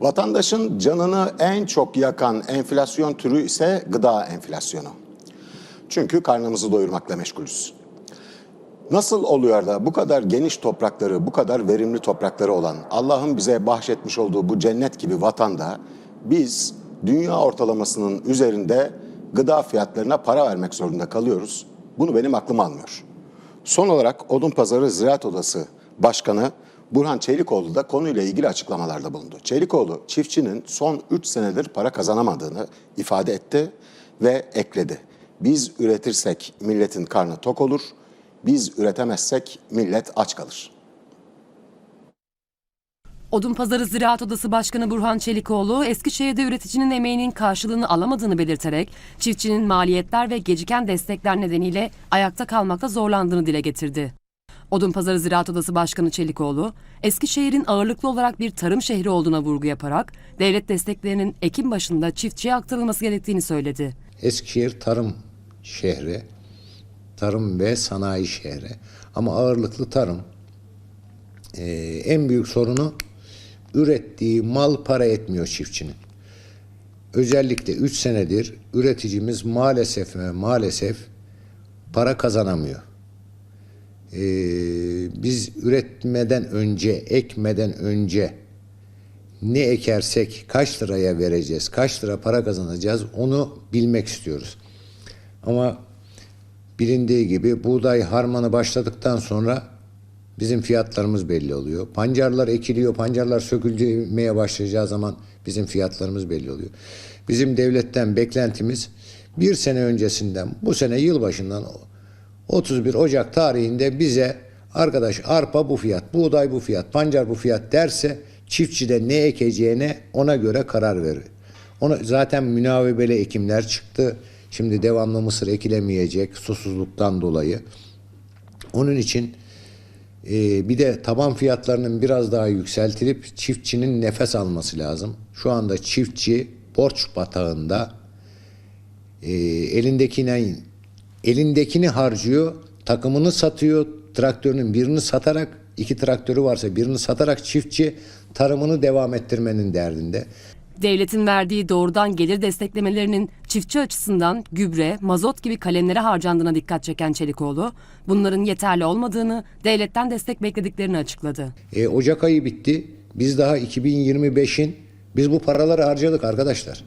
Vatandaşın canını en çok yakan enflasyon türü ise gıda enflasyonu. Çünkü karnımızı doyurmakla meşgulüz. Nasıl oluyor da bu kadar geniş toprakları, bu kadar verimli toprakları olan Allah'ın bize bahşetmiş olduğu bu cennet gibi vatanda biz dünya ortalamasının üzerinde gıda fiyatlarına para vermek zorunda kalıyoruz. Bunu benim aklım almıyor. Son olarak Odunpazarı Ziraat Odası Başkanı Burhan Çelikoğlu da konuyla ilgili açıklamalarda bulundu. Çelikoğlu çiftçinin son 3 senedir para kazanamadığını ifade etti ve ekledi. Biz üretirsek milletin karnı tok olur, biz üretemezsek millet aç kalır. Odunpazarı Ziraat Odası Başkanı Burhan Çelikoğlu, Eskişehir'de üreticinin emeğinin karşılığını alamadığını belirterek, çiftçinin maliyetler ve geciken destekler nedeniyle ayakta kalmakta zorlandığını dile getirdi. Odunpazarı Ziraat Odası Başkanı Çelikoğlu, Eskişehir'in ağırlıklı olarak bir tarım şehri olduğuna vurgu yaparak, devlet desteklerinin ekim başında çiftçiye aktarılması gerektiğini söyledi. Eskişehir tarım şehri, tarım ve sanayi şehri. Ama ağırlıklı tarım. Ee, en büyük sorunu ürettiği mal para etmiyor çiftçinin. Özellikle 3 senedir üreticimiz maalesef ve maalesef para kazanamıyor. Ee, biz üretmeden önce, ekmeden önce ne ekersek kaç liraya vereceğiz, kaç lira para kazanacağız onu bilmek istiyoruz. Ama bilindiği gibi buğday harmanı başladıktan sonra bizim fiyatlarımız belli oluyor. Pancarlar ekiliyor, pancarlar sökülmeye başlayacağı zaman bizim fiyatlarımız belli oluyor. Bizim devletten beklentimiz bir sene öncesinden, bu sene yılbaşından 31 Ocak tarihinde bize arkadaş arpa bu fiyat, buğday bu fiyat, pancar bu fiyat derse çiftçi de ne ekeceğine ona göre karar verir. Ona zaten münavebeli ekimler çıktı. Şimdi devamlı mısır ekilemeyecek susuzluktan dolayı. Onun için e, bir de taban fiyatlarının biraz daha yükseltilip çiftçinin nefes alması lazım. Şu anda çiftçi borç batağında e, elindekine elindekini harcıyor, takımını satıyor, traktörünün birini satarak, iki traktörü varsa birini satarak çiftçi tarımını devam ettirmenin derdinde. Devletin verdiği doğrudan gelir desteklemelerinin çiftçi açısından gübre, mazot gibi kalemlere harcandığına dikkat çeken Çelikoğlu, bunların yeterli olmadığını, devletten destek beklediklerini açıkladı. E, Ocak ayı bitti. Biz daha 2025'in biz bu paraları harcadık arkadaşlar.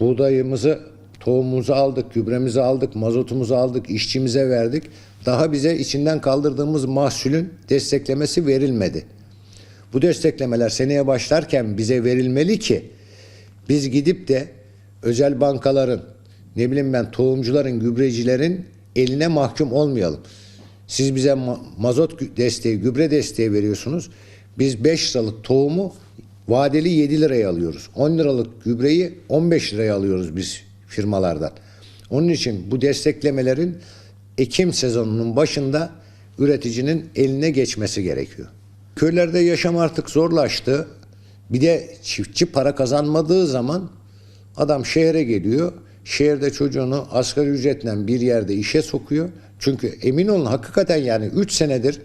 Buğdayımızı, tohumumuzu aldık, gübremizi aldık, mazotumuzu aldık, işçimize verdik. Daha bize içinden kaldırdığımız mahsulün desteklemesi verilmedi. Bu desteklemeler seneye başlarken bize verilmeli ki biz gidip de özel bankaların, ne bileyim ben tohumcuların, gübrecilerin eline mahkum olmayalım. Siz bize ma- mazot desteği, gübre desteği veriyorsunuz. Biz 5 liralık tohumu vadeli 7 liraya alıyoruz. 10 liralık gübreyi 15 liraya alıyoruz biz firmalardan. Onun için bu desteklemelerin Ekim sezonunun başında üreticinin eline geçmesi gerekiyor. Köylerde yaşam artık zorlaştı. Bir de çiftçi para kazanmadığı zaman adam şehre geliyor. Şehirde çocuğunu asgari ücretle bir yerde işe sokuyor. Çünkü emin olun hakikaten yani 3 senedir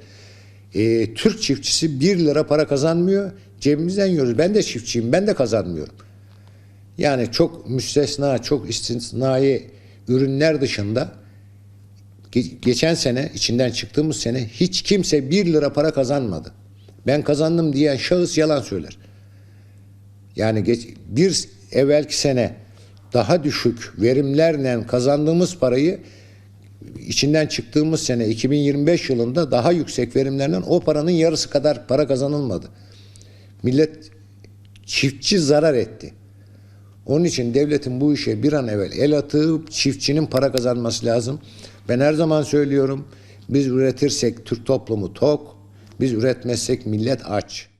e, Türk çiftçisi 1 lira para kazanmıyor. Cebimizden yiyoruz. Ben de çiftçiyim. Ben de kazanmıyorum. Yani çok müstesna, çok istisnai ürünler dışında ge- geçen sene, içinden çıktığımız sene hiç kimse 1 lira para kazanmadı. Ben kazandım diyen şahıs yalan söyler. Yani geç, bir evvelki sene daha düşük verimlerle kazandığımız parayı içinden çıktığımız sene 2025 yılında daha yüksek verimlerle o paranın yarısı kadar para kazanılmadı. Millet çiftçi zarar etti. Onun için devletin bu işe bir an evvel el atıp çiftçinin para kazanması lazım. Ben her zaman söylüyorum biz üretirsek Türk toplumu tok, biz üretmezsek millet aç.